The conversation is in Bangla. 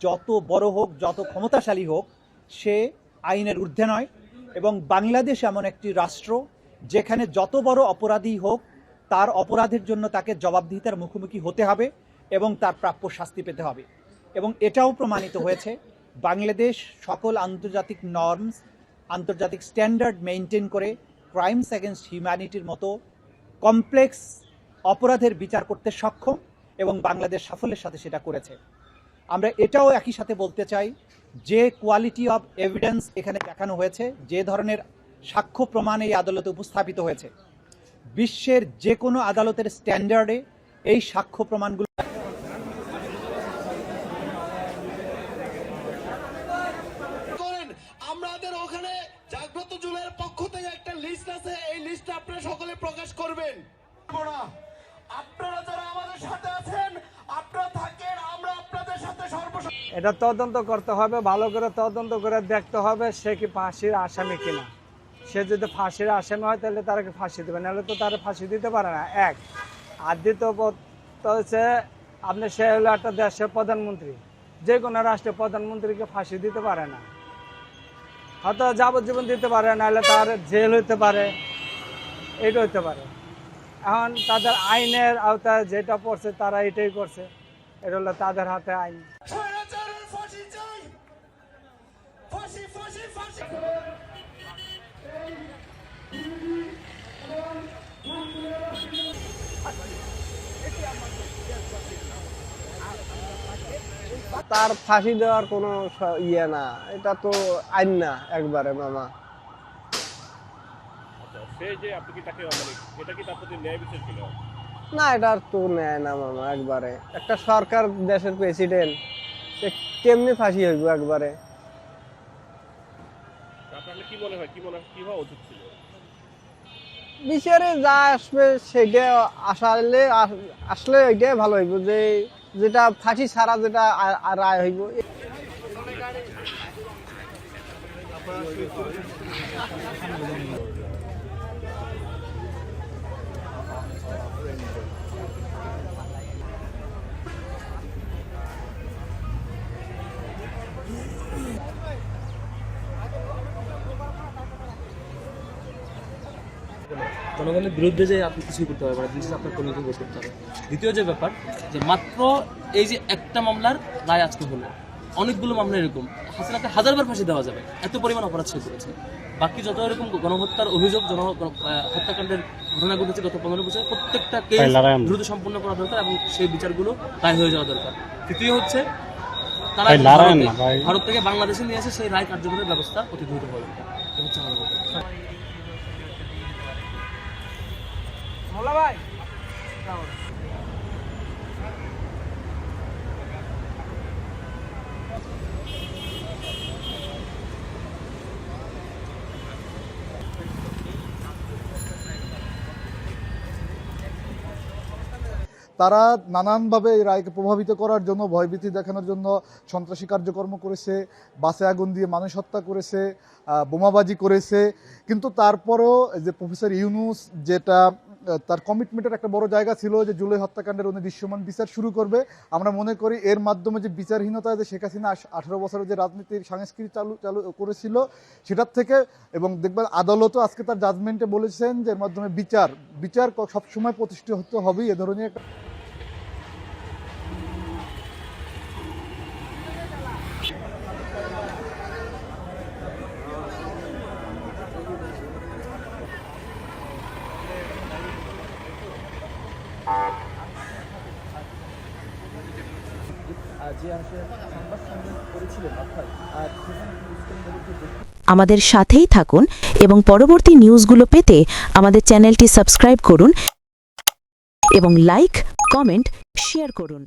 যত বড় হোক যত ক্ষমতাশালী হোক সে আইনের ঊর্ধ্বে নয়। এবং বাংলাদেশ এমন একটি রাষ্ট্র যেখানে যত বড় অপরাধী হোক, তার অপরাধের জন্য তাকে জবাবদিহিতার মুখোমুখি হতে হবে এবং তার প্রাপ্য শাস্তি পেতে হবে। এবং এটাও প্রমাণিত হয়েছে, বাংলাদেশ সকল আন্তর্জাতিক নর্মস আন্তর্জাতিক স্ট্যান্ডার্ড মেনটেন করে ক্রাইমস অ্যাগেনস্ট হিউম্যানিটির মতো কমপ্লেক্স অপরাধের বিচার করতে সক্ষম এবং বাংলাদেশ সাফল্যের সাথে সেটা করেছে। আমরা এটাও একই সাথে বলতে চাই যে কোয়ালিটি অফ এভিডেন্স এখানে দেখানো হয়েছে যে ধরনের সাক্ষ্য প্রমাণ এই আদালতে উপস্থাপিত হয়েছে বিশ্বের যে কোনো আদালতের স্ট্যান্ডার্ডে এই সাক্ষ্য প্রমাণগুলো করেন আমাদের ওখানে জাগ্রত জুলের পক্ষ থেকে একটা লিস্ট আছে এই লিস্ট আপনারা সকলে প্রকাশ করবেন। এটা তদন্ত করতে হবে, ভালো করে তদন্ত করে দেখতে হবে সে কি ফাঁসির আসামি কিনা। সে যদি ফাঁসির আসামি হয় তাহলে তারাকে ফাঁসি দেবে, নাহলে তো তারা ফাঁসি দিতে পারে না। এক আর দ্বিতীয় হচ্ছে আপনি সে হলো একটা দেশের প্রধানমন্ত্রী, যে কোনো রাষ্ট্রের প্রধানমন্ত্রীকে ফাঁসি দিতে পারে না। হয়তো যাবজ্জীবন দিতে পারে, নাহলে তার জেল হইতে পারে এটা হইতে পারে। এখন তাদের আইনের আওতায় যেটা পড়ছে তারা এটাই করছে, এটা হলো তাদের হাতে আইন স্বৈরাচারের ফাঁসি চাই ফাঁসি ফাঁসি ফাঁসি তার ফাঁসি দেওয়ার কোনো ইয়ে না। এটা তো আইন না একবারে মামা। তাকে মানে না এটা তো নেয় না মামা একবারে। একটা সরকার দেশের প্রেসিডেন্ট কেমনি ফাঁসি হইব একবারে? আপনার যা আসবে সেটা আসলে আসলে এটাই ভালো হইব যে, যেটা ফাঁসি ছাড়া যেটা রায় হইব। জনগণের বিরুদ্ধে যে আপনি কিছুই করতে পারবেন না জিনিসটা আপনার কমিটি করতে হবে দ্বিতীয় যে ব্যাপার যে মাত্র এই যে একটা মামলার রায় আজকে হলো অনেকগুলো মামলা এরকম হাসিনাকে হাজারবার ফাঁসি দেওয়া যাবে এত পরিমাণ অপরাধ সে করেছে। বাকি যত এরকম গণহত্যার অভিযোগ জন হত্যাকাণ্ডের ঘটনা ঘটেছে গত পনেরো বছর প্রত্যেকটা কেস দ্রুত সম্পূর্ণ করা দরকার এবং সেই বিচারগুলো রায় হয়ে যাওয়া দরকার। তৃতীয় হচ্ছে তারা ভারত থেকে বাংলাদেশে নিয়ে এসে সেই রায় কার্যকরের ব্যবস্থা অতি দ্রুত হবে কথা। তারা নানানভাবে এই রায়কে প্রভাবিত করার জন্য, ভয়ভীতি দেখানোর জন্য সন্ত্রাসী কার্যকর্ম করেছে, বাসে আগুন দিয়ে মানুষ হত্যা করেছে বোমাবাজি করেছে কিন্তু তারপরেও যে প্রফেসর ইউনুস যেটা তার কমিটমেন্টের একটা বড় জায়গা ছিল যে জুলাই হত্যাকাণ্ডের উনি দৃশ্যমান বিচার শুরু করবে। আমরা মনে করি এর মাধ্যমে যে বিচারহীনতা যে শেখ হাসিনা আঠারো বছরের যে রাজনীতির সংস্কৃতি চালু চালু করেছিল, সেটার থেকে এবং দেখবেন আদালতও আজকে তার জাজমেন্টে বলেছেন যে এর মাধ্যমে বিচার বিচার সবসময় প্রতিষ্ঠিত হতে হবেই, এ ধরনের একটা আমাদের সাথেই থাকুন এবং পরবর্তী নিউজগুলো পেতে আমাদের চ্যানেলটি সাবস্ক্রাইব করুন এবং লাইক, কমেন্ট, শেয়ার করুন।